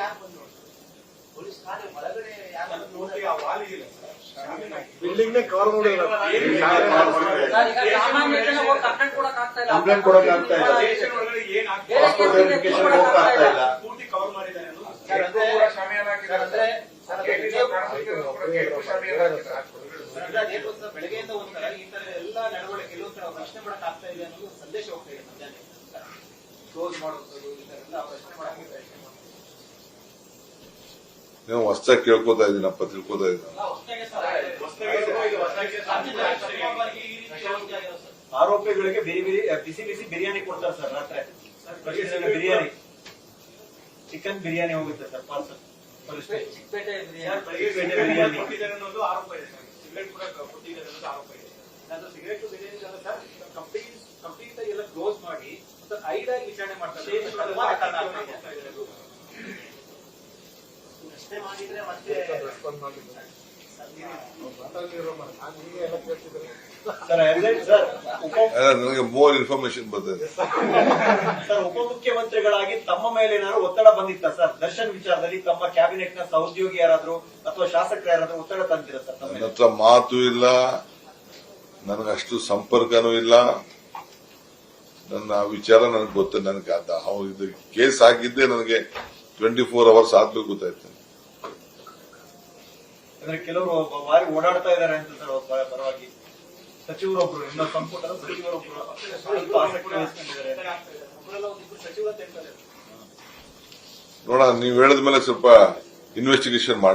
ಯಾರು ಬಂದು ಪೊಲೀಸ್ ಠಾಣೆ ಒಳಗಡೆ ಯಾರು ಬಂದು ಆ ವಾಲಿ ಇಲ್ಲ ಸರ್, ಶಾಮಿಯಾನ ಬಿಲ್ಡಿಂಗ್ ನೇ ಕವರ್ ಮಾಡಿಲ್ಲ ಸರ್, ಈಗ ಸಾಮಾನ್ಯ ಜನ ಹೋಗಿ ಕಂಪ್ಲೇಂಟ್ ಕೊಡಕ್ ಆಗ್ತಾ ಇಲ್ಲ ಕಂಪ್ಲೇಂಟ್ ಕೊಡಕ್ ಆಗ್ತಾ ಇಲ್ಲ. ಸ್ಟೇಷನ್ ಒಳಗಡೆ ಏನ್ ಆಗ್ತಾ ಇಲ್ಲ. ಪೂರ್ತಿ ಕವರ್ ಮಾಡಿದ್ದಾರೆ ಸರ್, ಅಂದ್ರೆ ಗೇಟಿಂದ ಕಾಣಿಸ್ಲಿಕ್ಕೆ ಕೂಡ ಶಾಮಿಯಾನ ಹಾಕಿದ್ದಾರೆ. ಅಂದ್ರೆ ಬೆಳಗ್ಗೆಯಿಂದ ಈ ತರ ಎಲ್ಲ ನಡವಳಿಕೆ ಒಂಥರ ಪ್ರಶ್ನೆ ಮಾಡಕ್ ಆಗ್ತಾ ಇದೆ ಅನ್ನೋದು ಸಂದೇಶ ಹೋಗ್ತಾ ಇದೆ ಮಧ್ಯಾಹ್ನ ಕ್ಲೋಸ್ ಮಾಡೋದು ಈ ತರ ಎಲ್ಲ ಪ್ರಶ್ನೆ ಮಾಡಕ್ಕೆ ಪ್ರಯತ್ನ ಮಾಡ್ತಾರೆ. ನೀವು ಹೊಸ್ದಾಗಿ ಕೇಳ್ಕೊತಾ ಇದ್ದೀನಪ್ಪ ತಿಳ್ಕೊತಾ ಇದ್ದೀನಿ. ಆರೋಪಿಗಳಿಗೆ ಬಿರಿ ಬಿರಿ ಬಿಸಿ ಬಿಸಿ ಬಿರಿಯಾನಿ ಕೊಡ್ತಾರೆ ಸರ್ ರಾತ್ರಿ ಬಿರಿಯಾನಿ ಚಿಕನ್ ಬಿರಿಯಾನಿ ಹೋಗುತ್ತೆ ಸರ್ ಪಾರ್ಸಲ್ ಚಿಕ್ಕಪೇಟೆ ಬಿರಿಯಾನಿ ಅನ್ನೋದು ಆರೋಪ ಇದೆ. ಸಿಗರೇಟ್ ಕೂಡ ಕೊಟ್ಟಿದ್ದಾರೆ ಅನ್ನೋದು ಆರೋಪ ಇದೆ ನಾನು ಸಿಗರೇಟ್ ಬಿರಿಯಾನಿ ಅಲ್ಲ ಸರ್ ಕಂಪ್ಲೀಟ್ ಕಂಪ್ಲೀಟ್ ಎಲ್ಲ ಕ್ಲೋಸ್ ಮಾಡಿ ಮತ್ತೆ ಐದಾಗಿ ವಿಚಾರಣೆ ಮಾಡ್ತಾರೆ ಸ್ಟೇಷನ್ ಒಳಗೆ ಪ್ರಶ್ನೆ ಹಾಕಿ ಹೋಗ್ತಾ ಇದ್ದಾರೆ. ಮಾಡಿದ್ರೆ ನನಗೆ ಮೋರ್ ಇನ್ಫಾರ್ಮೇಶನ್ ಬರ್ತದೆ ಸರ್ ಉಪಮುಖ್ಯಮಂತ್ರಿಗಳಾಗಿ ತಮ್ಮ ಮೇಲೆ ಏನಾದ್ರು ಒತ್ತಡ ಬಂದಿತ್ತ ಸರ್ ದರ್ಶನ್ ವಿಚಾರದಲ್ಲಿ ತಮ್ಮ ಕ್ಯಾಬಿನೆಟ್ನ ಸಹೋದ್ಯೋಗಿ ಯಾರಾದ್ರು ಅಥವಾ ಶಾಸಕರು ಯಾರಾದ್ರೂ ಒತ್ತಡ ತಂದಿರ ಸರ್ ನನ್ನ? ಹತ್ರ ಮಾತು ಇಲ್ಲ. ನನಗಷ್ಟು ಸಂಪರ್ಕನೂ ಇಲ್ಲ. ನನ್ನ ವಿಚಾರ ನನಗೆ ಗೊತ್ತ ನನಗೆ ಕೇಸ್ ಹಾಕಿದ್ದೆ ನನಗೆ ಟ್ವೆಂಟಿ ಫೋರ್ ಅವರ್ಸ್ ಆದ್ಮೇಲೆ ಗೊತ್ತಾಯ್ತು. ಅಂದ್ರೆ ಕೆಲವರು ಬಾರಿ ಓಡಾಡ್ತಾ ಇದ್ದಾರೆ ಅಂತ ಪರವಾಗಿ ಸಚಿವರೊಬ್ರು, ನಿಮ್ಮ ಸಂಪುಟದ ಸಚಿವರೊಬ್ರು ಆಸಕ್ತಿ ವಹಿಸ್ಕೊಂಡಿದ್ದಾರೆ ನೋಡೋಣ, ನೀವು ಹೇಳಿದ್ಮೇಲೆ ಸ್ವಲ್ಪ ಇನ್ವೆಸ್ಟಿಗೇಷನ್ ಮಾಡಿ.